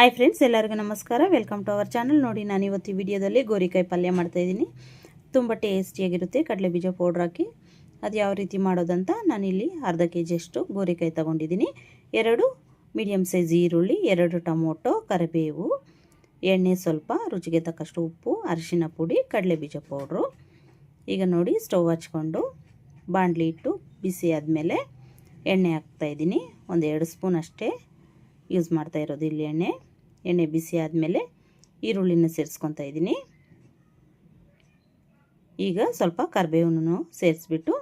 Hi friends ಎಲ್ಲರಿಗೂ ನಮಸ್ಕಾರ. Welcome to our channel ನೋಡಿ, ನಾನು ಇವತ್ತು ಈ ವಿಡಿಯೋದಲ್ಲಿ ಗೋರಿಕಾಯಿ ಪಲ್ಯ ಮಾಡ್ತಾಯಿದ್ದೀನಿ ತುಂಬ ಟೇಸ್ಟಿಯಾಗಿರುತ್ತೆ ಕಡಲೆ ಬೀಜ ಪೌಡ್ರ್ ಹಾಕಿ ಅದು ಯಾವ ರೀತಿ ಮಾಡೋದಂತ ನಾನಿಲ್ಲಿ ಅರ್ಧ ಕೆ ಜಿಯಷ್ಟು ಗೋರಿಕಾಯಿ ತಗೊಂಡಿದ್ದೀನಿ. ಎರಡು ಮೀಡಿಯಮ್ ಸೈಜ್ ಈರುಳ್ಳಿ, ಎರಡು ಟೊಮೊಟೊ, ಕರಿಬೇವು, ಎಣ್ಣೆ ಸ್ವಲ್ಪ, ರುಚಿಗೆ ತಕ್ಕಷ್ಟು ಉಪ್ಪು, ಅರಿಶಿನ ಪುಡಿ, ಕಡಲೆ ಬೀಜ ಪೌಡ್ರು ಈಗ ನೋಡಿ ಸ್ಟವ್ ಹಚ್ಕೊಂಡು ಬಾಣಲಿ ಇಟ್ಟು ಬಿಸಿ ಆದಮೇಲೆ ಎಣ್ಣೆ ಹಾಕ್ತಾಯಿದ್ದೀನಿ ಒಂದು ಎರಡು ಸ್ಪೂನ್ ಅಷ್ಟೇ ಯೂಸ್ ಮಾಡ್ತಾ ಇರೋದು ಇಲ್ಲಿ ಎಣ್ಣೆ. ಎಣ್ಣೆ ಬಿಸಿ ಆದಮೇಲೆ ಈರುಳ್ಳಿನ ಸೇರಿಸ್ಕೊತಾ ಇದ್ದೀನಿ. ಈಗ ಸ್ವಲ್ಪ ಕರಿಬೇವನ್ನು ಸೇರಿಸ್ಬಿಟ್ಟು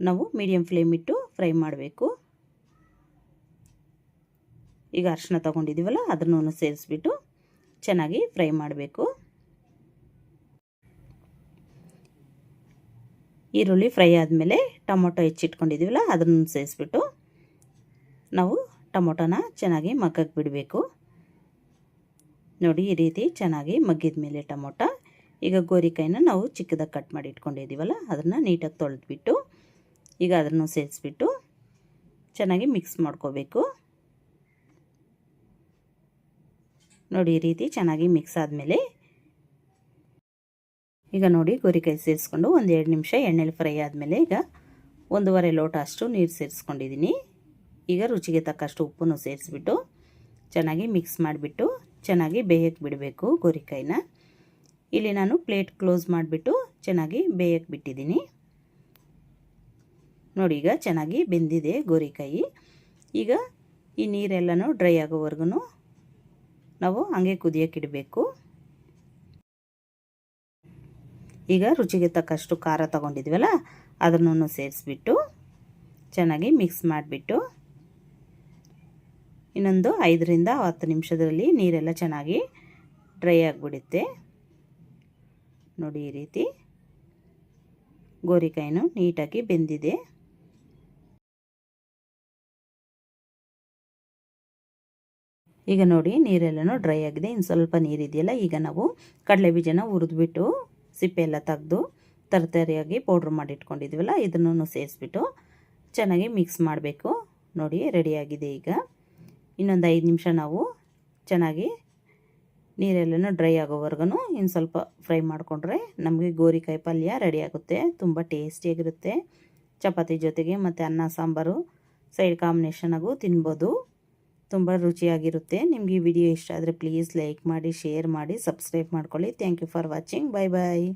ನಾವು ಮೀಡಿಯಮ್ ಫ್ಲೇಮ್ ಇಟ್ಟು ಫ್ರೈ ಮಾಡಬೇಕು. ಈಗ ಅರಿಶಿನ ತೊಗೊಂಡಿದ್ದೀವಲ್ಲ ಅದನ್ನು ಸೇರಿಸ್ಬಿಟ್ಟು ಚೆನ್ನಾಗಿ ಫ್ರೈ ಮಾಡಬೇಕು. ಈರುಳ್ಳಿ ಫ್ರೈ ಆದಮೇಲೆ ಟೊಮೊಟೊ ಹೆಚ್ಚಿಟ್ಕೊಂಡಿದ್ದೀವಲ್ಲ ಅದನ್ನು ಸೇರಿಸ್ಬಿಟ್ಟು ನಾವು ಟೊಮೊಟೊನ ಚೆನ್ನಾಗಿ ಮಗ್ಗಕ್ಕೆ ಬಿಡಬೇಕು. ನೋಡಿ, ಈ ರೀತಿ ಚೆನ್ನಾಗಿ ಮಗ್ಗಿದ ಮೇಲೆ ಟೊಮೊಟೊ. ಈಗ ಗೋರಿಕಾಯಿನ ನಾವು ಚಿಕ್ಕದಾಗಿ ಕಟ್ ಮಾಡಿ ಇಟ್ಕೊಂಡಿದ್ದೀವಲ್ಲ, ಅದನ್ನು ನೀಟಾಗಿ ತೊಳೆದ್ಬಿಟ್ಟು, ಈಗ ಅದನ್ನು ಸೇರಿಸ್ಬಿಟ್ಟು ಚೆನ್ನಾಗಿ ಮಿಕ್ಸ್ ಮಾಡ್ಕೋಬೇಕು. ನೋಡಿ, ಈ ರೀತಿ ಚೆನ್ನಾಗಿ ಮಿಕ್ಸ್ ಆದಮೇಲೆ, ಈಗ ನೋಡಿ ಗೋರಿಕಾಯಿ ಸೇರಿಸ್ಕೊಂಡು ಒಂದು ಎರಡು ನಿಮಿಷ ಎಣ್ಣೆಲಿ ಫ್ರೈ ಆದಮೇಲೆ ಈಗ ಒಂದೂವರೆ ಲೋಟ ಅಷ್ಟು ನೀರು ಸೇರಿಸ್ಕೊಂಡಿದ್ದೀನಿ. ಈಗ ರುಚಿಗೆ ತಕ್ಕಷ್ಟು ಉಪ್ಪನ್ನು ಸೇರಿಸ್ಬಿಟ್ಟು ಚೆನ್ನಾಗಿ ಮಿಕ್ಸ್ ಮಾಡಿಬಿಟ್ಟು ಚೆನ್ನಾಗಿ ಬೇಯಕ್ಕೆ ಬಿಡಬೇಕು ಗೋರಿಕಾಯಿನ. ಇಲ್ಲಿ ನಾನು ಪ್ಲೇಟ್ ಕ್ಲೋಸ್ ಮಾಡಿಬಿಟ್ಟು ಚೆನ್ನಾಗಿ ಬೇಯಕ್ಕೆ ಬಿಟ್ಟಿದ್ದೀನಿ. ನೋಡಿ ಈಗ ಚೆನ್ನಾಗಿ ಬೆಂದಿದೆ ಗೋರಿಕಾಯಿ. ಈಗ ಈ ನೀರೆಲ್ಲನೂ ಡ್ರೈ ಆಗೋವರೆಗೂ ನಾವು ಹಂಗೆ ಕುದಿಯೋಕ್ಕಿಡಬೇಕು ಈಗ ರುಚಿಗೆ ತಕ್ಕಷ್ಟು ಖಾರ ತಗೊಂಡಿದ್ವಲ್ಲ ಅದನ್ನು ಸೇರಿಸ್ಬಿಟ್ಟು ಚೆನ್ನಾಗಿ ಮಿಕ್ಸ್ ಮಾಡಿಬಿಟ್ಟು ಇನ್ನೊಂದು ಐದರಿಂದ ಹತ್ತು ನಿಮಿಷದಲ್ಲಿ ನೀರೆಲ್ಲ ಚೆನ್ನಾಗಿ ಡ್ರೈ ಆಗಿಬಿಡುತ್ತೆ. ನೋಡಿ ಈ ರೀತಿ. ಗೋರಿಕಾಯಿನೂ ನೀಟಾಗಿ ಬೆಂದಿದೆ. ಈಗ ನೋಡಿ ನೀರೆಲ್ಲನೂ ಡ್ರೈ ಆಗಿದೆ. ಇನ್ನು ಸ್ವಲ್ಪ ನೀರಿದೆಯಲ್ಲ ಈಗ ನಾವು ಕಡಲೆ ಬೀಜನ ಹುರಿದ್ಬಿಟ್ಟು ಸಿಪ್ಪೆ ಎಲ್ಲ ತೆಗೆದು ತರತರಿಯಾಗಿ ಪೌಡ್ರ್ ಮಾಡಿಟ್ಕೊಂಡಿದ್ವಲ್ಲ ಇದನ್ನು ಸೇರಿಸ್ಬಿಟ್ಟು ಚೆನ್ನಾಗಿ ಮಿಕ್ಸ್ ಮಾಡಬೇಕು. ನೋಡಿ ರೆಡಿಯಾಗಿದೆ ಈಗ. ಇನ್ನೊಂದು ಐದು ನಿಮಿಷ ನಾವು ಚೆನ್ನಾಗಿ ನೀರೆಲ್ಲನೂ ಡ್ರೈ ಆಗೋವರೆಗೂ ಇನ್ನು ಸ್ವಲ್ಪ ಫ್ರೈ ಮಾಡಿಕೊಂಡ್ರೆ ನಮಗೆ ಗೋರಿಕಾಯಿ ಪಲ್ಯ ರೆಡಿ ಆಗುತ್ತೆ. ತುಂಬ ಟೇಸ್ಟಿಯಾಗಿರುತ್ತೆ. ಚಪಾತಿ ಜೊತೆಗೆ ಮತ್ತು ಅನ್ನ, ಸಾಂಬಾರು, ಸೈಡ್ ಕಾಂಬಿನೇಷನಾಗೂ ತಿನ್ಬೋದು. ತುಂಬ ರುಚಿಯಾಗಿರುತ್ತೆ. ನಿಮಗೆ ವಿಡಿಯೋ ಇಷ್ಟ ಆದರೆ ಪ್ಲೀಸ್ ಲೈಕ್ ಮಾಡಿ, ಶೇರ್ ಮಾಡಿ, ಸಬ್ಸ್ಕ್ರೈಬ್ ಮಾಡ್ಕೊಳ್ಳಿ. Thank you for watching. Bye bye.